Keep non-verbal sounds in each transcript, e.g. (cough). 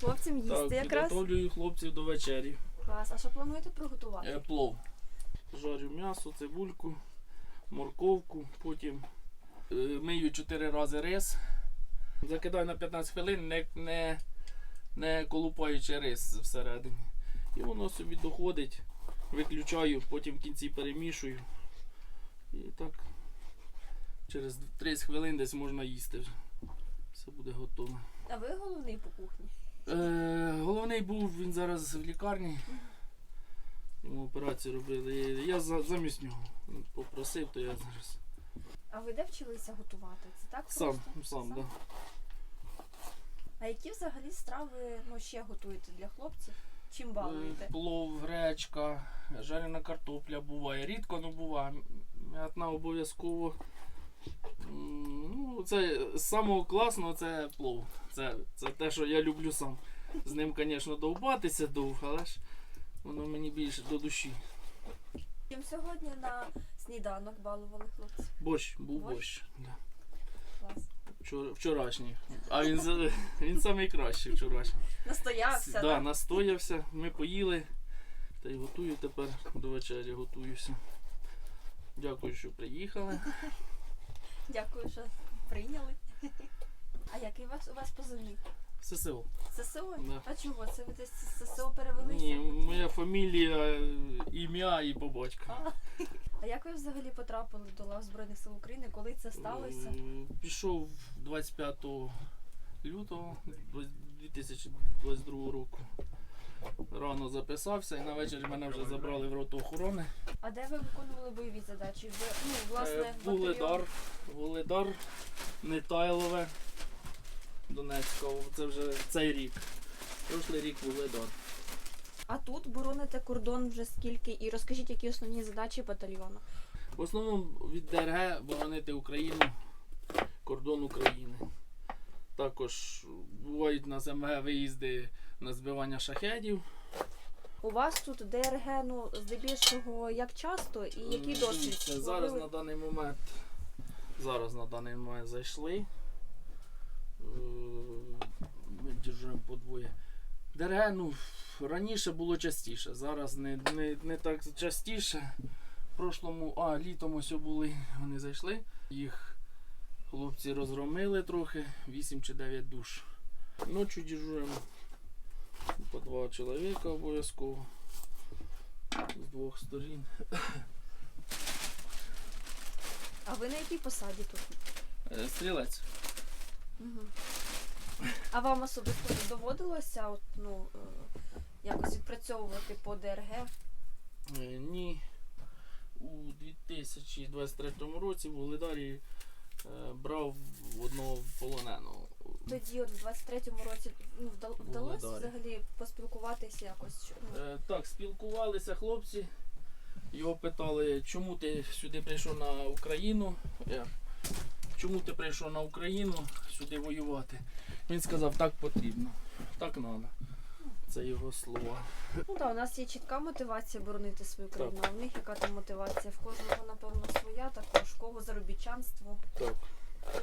хлопцям їсти Так, якраз. підготовлюю хлопців до вечері. Клас. А що плануєте приготувати? Е, Плов. Жарю м'ясо, цибульку, морковку, потім е, мию 4 рази рис. Закидаю на 15 хвилин, не, не, не колупаючи рис всередині. І воно собі доходить, виключаю, потім в кінці перемішую. І так через 30 хвилин десь можна їсти вже. Все буде готове. А ви головний по кухні? Е, головний був він зараз в лікарні. Йому операцію робили. Я за- замість нього попросив, то я зараз А ви де вчилися готувати? Це так сам, просто? сам, да. А які взагалі страви ну, ще готуєте для хлопців? Чим Е, балуєте? Плов, гречка, жарена картопля буває. Рідко, але буває. М'ятна обов'язково. Ну, це з самого класного це плов. Це, це те, що я люблю сам. З ним, звісно, довбатися довго, але ж воно мені більше до душі. Чим сьогодні на сніданок балували хлопців? Борщ, був Борщ? борщ. Да. Клас. Вчора, вчорашній. А він, (laughs) він найкращий вчорашній. Настоявся, да, да? настоявся, ми поїли. Та й готую тепер до вечері, готуюся. Дякую, що приїхали. Дякую, що прийняли. А який у вас, у вас позивник? ССО. ССО? Да. А чого? Це ви десь з ССО перевелися? Ні, моя фамілія, е, ім'я і по батьку. А, а як ви взагалі потрапили до лав Збройних сил України? Коли це сталося? Е, Пішов 25 лютого 2022 року. Рано записався і на вечір мене вже забрали в роту охорони. А де ви виконували бойові задачі? Ви, ну, власне, Е, батальйон. Вугледар, Вугледар, Нетайлове, Донецька. Це вже цей рік. Прошлий рік Вугледар. А тут бороните кордон вже скільки? І розкажіть, які основні задачі батальйону? В основному від ДРГ боронити Україну, кордон України. Також бувають на СМГ виїзди на збивання шахедів. У вас тут ДРГ, ну, здебільшого, як часто і який досвід? Це зараз на даний момент. Зараз на даний момент зайшли. Е, Ми держимо по двоє. ДРГ, ну, раніше було частіше, зараз не, не, не так частіше. В прошлому, а, літом ось були, вони зайшли. Їх хлопці розгромили трохи, 8 чи 9 душ. Ночі дежуримо по два чоловіка обов'язково. З двох сторін. А ви на якій посаді тут? Е, Стрілець. Угу. А вам особисто не доводилося от, ну, е, якось відпрацьовувати по ДРГ? Е, Ні. У 2023 році в Вугледарі е, брав одного полоненого. Тоді, от в 23-му році, ну, вдал- вдалося взагалі поспілкуватися якось? що, ну, Е, Так, спілкувалися хлопці. Його питали, чому ти сюди прийшов на Україну? Я, Чому ти прийшов на Україну сюди воювати? Він сказав, так потрібно, так треба. Це його слова. Ну так, у нас є чітка мотивація боронити свою країну, а в них яка там мотивація? В кожного, напевно, своя, також в кого заробітчанство, Так.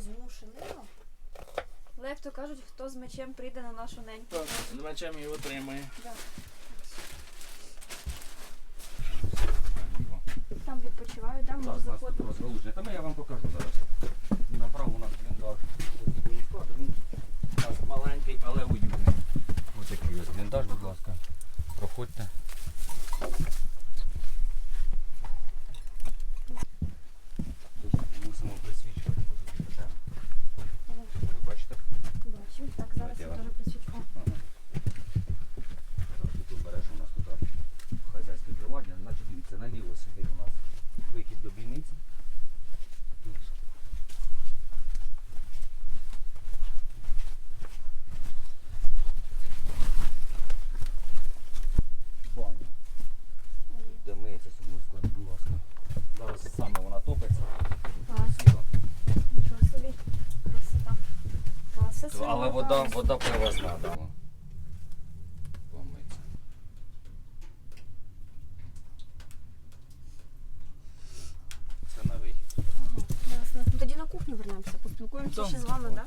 змушений. Ну, Але як то кажуть, хто з мечем прийде на нашу неньку. Так, з мечем його отримає. Да. Там відпочивають, там Так, можна нас заходити. розгалуження. Та я вам покажу зараз. Направо у нас Він у нас маленький, але уютний. Ось такий ось бліндаж, будь ласка. Проходьте. Тут мусимо присвічувати. бо тут таке. Ви Бачите? Бачимо, так, зараз я Давайте я теж вам- присвічу. Ага. Так, Тут береш у нас тут хазяйське приладдя. Значить, дивіться, наліво сюди у нас вихід до бійниці. Тут баня, де миється собі склад, будь ласка. Зараз саме вона топиться. Клас. Сіла. Нічого собі. Красота. Клас, все Але село, вода, вода привозна, да. Помиться. Це на вихід. Ага, ясно. Тоді на кухню вернемося, поспілкуємося ще з вами, так?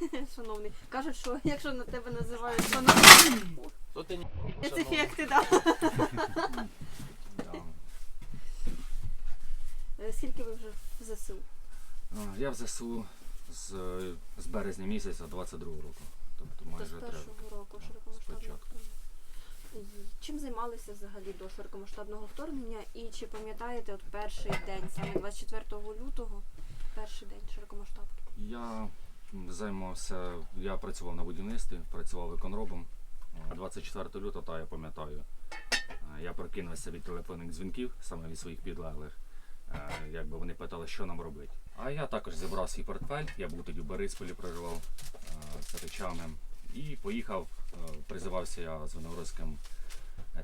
(laughs) шановний. Кажуть, що якщо на тебе називають шановний, То ти ні. спецефекти, так. Да. Е, Скільки ви вже в ЗСУ? Я в ЗСУ з, з березня місяця 22-го року. Тобто майже з першого року широкомасштабного вторгнення. Чим займалися взагалі до широкомасштабного вторгнення? І чи пам'ятаєте от перший день, саме 24 лютого, перший день широкомасштабки? Я займався, я працював на будівництві, працював виконробом. Е, 24 лютого, та я пам'ятаю, е, я прокинувся від телефонних дзвінків, саме від своїх підлеглих. Е, Якби вони питали, що нам робити. А я також зібрав свій портфель, я був тоді в Борисполі, проживав е, з речами. І поїхав, е, призивався я з Виногородським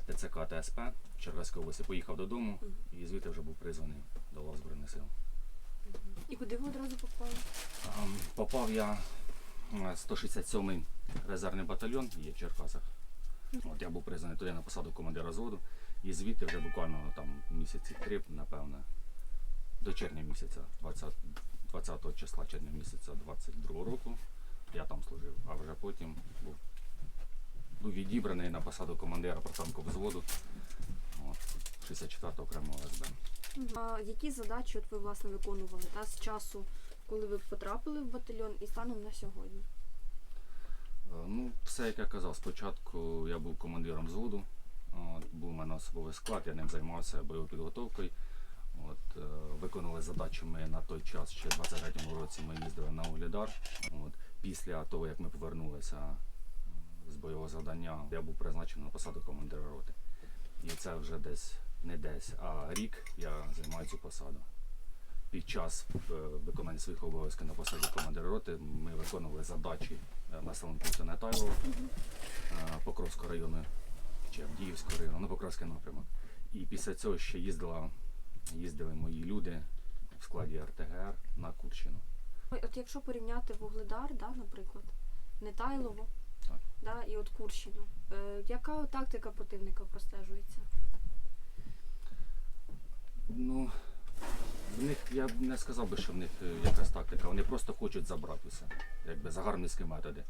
ТЦК ТСП Черкаської області. Поїхав додому і звідти вже був призваний до лав Збройних сил. І куди ви одразу попали? Попав я е, 167-й резервний батальйон, є в Черкасах. От я був призваний туди на посаду командира зводу. І звідти вже буквально там місяці три, напевне, до червня місяця, 20, 20 числа червня місяця 22 року. Я там служив, а вже потім був, був відібраний на посаду командира протанкового взводу 64-го окремого СБ. А які задачі от ви власне виконували та, з часу, коли ви потрапили в батальйон і станом на сьогодні? Е, Ну, все як я казав, спочатку я був командиром взводу, от, був у мене особовий склад, я ним займався бойовою підготовкою. От, е, виконували задачі ми на той час, ще в 23-му році ми їздили на Углідар. От, після того, як ми повернулися з бойового завдання, я був призначений на посаду командира роти. І це вже десь не десь, а рік я займаю цю посаду. Під час е, виконання своїх обов'язків на посаді командира роти ми виконували задачі е, населеного пункту Нетайлово, е, Покровського району чи Авдіївського району, ну Покровський напрямок. І після цього ще їздила, їздили мої люди в складі РТГР на Курщину. От якщо порівняти Вугледар, да, наприклад, Нетайлово Так. да, і от Курщину, е, яка тактика противника простежується? Ну, в них я б не сказав би, що в них е, якась тактика. Вони просто хочуть забрати все. Якби загарбницькі методи.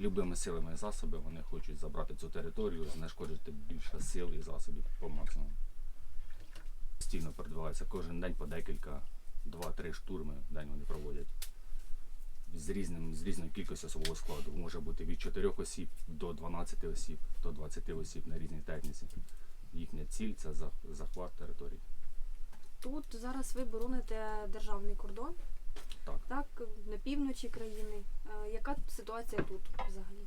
Любими силами і засоби вони хочуть забрати цю територію, знешкодити більше сил і засобів по максимуму. Постійно передбувається кожен день по декілька, два-три штурми в день вони проводять. З, різним, з різною кількістю особового складу. Може бути від 4 осіб до 12 осіб, до 20 осіб на різній техніці. Їхня ціль це захват території. Тут зараз ви бороните державний кордон, Так. так, на півночі країни. Е, Яка ситуація тут взагалі?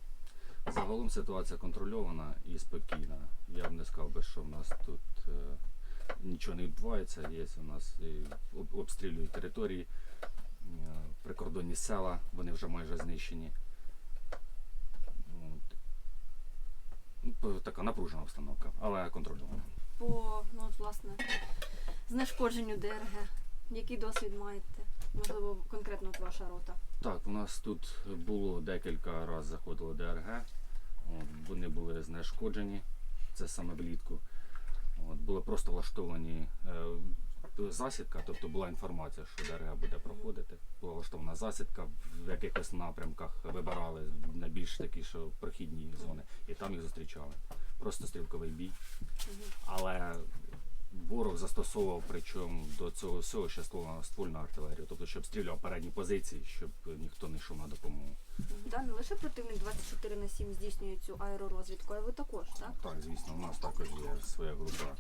Загалом ситуація контрольована і спокійна. Я б не сказав би, що в нас тут е, нічого не відбувається. Є у нас і обстрілюють території, е, прикордонні села, вони вже майже знищені. От. Ну, Така напружена обстановка, але контрольована. По ну, от, власне, знешкодженню ДРГ. Який досвід маєте? Можливо, конкретно от ваша рота. Так, у нас тут було декілька разів заходило ДРГ. От, вони були знешкоджені, це саме влітку. От, були просто влаштовані е, засідка, тобто була інформація, що ДРГ буде проходити. Була влаштована засідка в якихось напрямках, вибирали найбільш такі, що прохідні зони, і там їх зустрічали. Просто стрілковий бій. Але ворог застосовував причому до цього всього ще ствольну, артилерію, тобто щоб стріляв передні позиції, щоб ніхто не йшов на допомогу. Да, не лише противник 24 на 7 здійснює цю аеророзвідку, а ви також, так? Так, звісно, у нас також є своя група,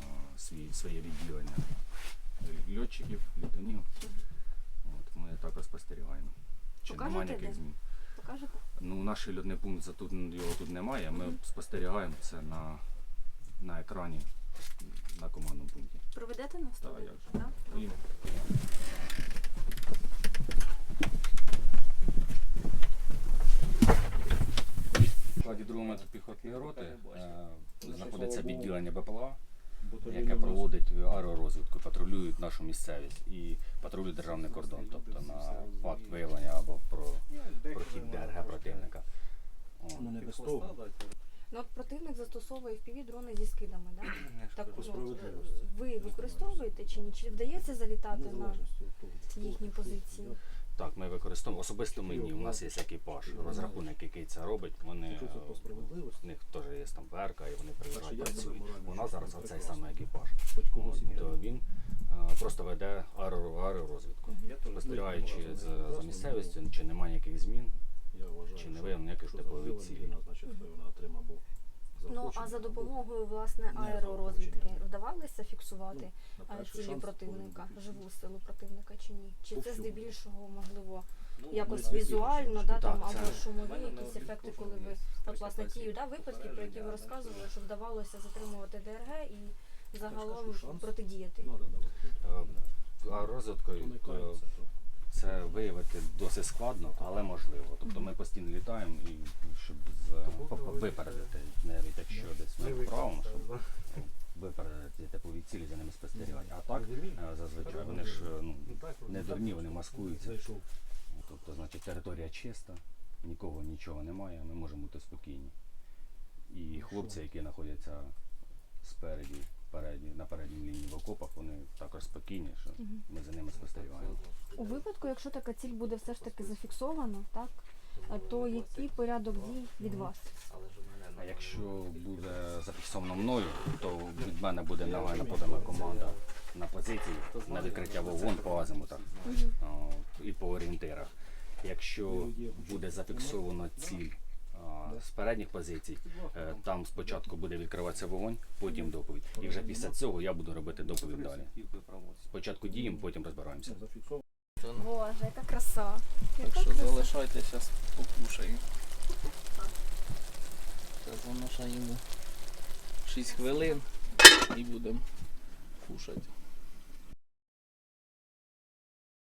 е, свій, своє відділення льотчиків, літунів. От, ми також спостерігаємо. Чи Покажете, немає ніяких змін? Покажете? Ну, наш льотний пункт його тут немає. Ми спостерігаємо це на, на екрані на командному пункті. Проведете нас Так, як же. Так? Поїмо. В складі 2 метру піхотної роти е, знаходиться відділення БПЛА, яке проводить аеророзвідку, патрулюють нашу місцевість і патрулює державний кордон, тобто на факт виявлення або про прохід ДРГ противника. От. Ну не без того. Ну от противник застосовує впіві дрони зі скидами, так? Так, от, справедливості. ви використовуєте чи ні? Чи вдається залітати на їхні позиції? Так, ми використовуємо особисто мені. У нас є екіпаж, розрахунок, який це робить. Вони по е, справедливості, в них теж є там ВРК, і вони приїжджають, працюють. У нас зараз це оцей прекрасно. самий екіпаж. хоч когось От, то він е, просто веде аеро- аеророзвідку. Спостерігаючи за, за ну, місцевістю, чи немає ніяких змін. Чи не виявлено ніяких зробила цілей? Ну а за допомогою власне не аеророзвідки вдавалося фіксувати на цілі противника, живу силу противника чи ні? Чи це здебільшого можливо Ну, якось візуально, да, там Так, або шумові якісь ефекти, коли ви от власне ті да, випадки, про які ви розказували, що вдавалося затримувати ДРГ і загалом протидіяти. Надо. Е, А розвідкою це виявити досить складно, але можливо. Тобто ми постійно літаємо і щоб з- випередити, навіть якщо десь ми правимо, щоб випередити типові цілі за ними спостерігати. А так е, зазвичай вони ж е, ну, не дурні, вони маскуються. Тобто, значить, територія чиста, нікого нічого немає, ми можемо бути спокійні. І хлопці, які знаходяться спереді, передні, на передній лінії в окопах, вони також спокійні, що ми за. У випадку, якщо така ціль буде все ж таки зафіксована, так то який порядок дій від вас? А якщо буде зафіксовано мною, то від мене буде нагальна подана команда на позиції на відкриття вогонь по азимутах і по орієнтирах. Якщо буде зафіксовано ціль а, з передніх позицій, е, там спочатку буде відкриватися вогонь, потім доповідь. І вже після цього я буду робити доповідь далі. Спочатку діємо, потім розбираємося. Зафіксовано. Боже, яка краса! Так Яка що краса. залишайтеся. Зараз залишаємо 6 хвилин і будемо кушати.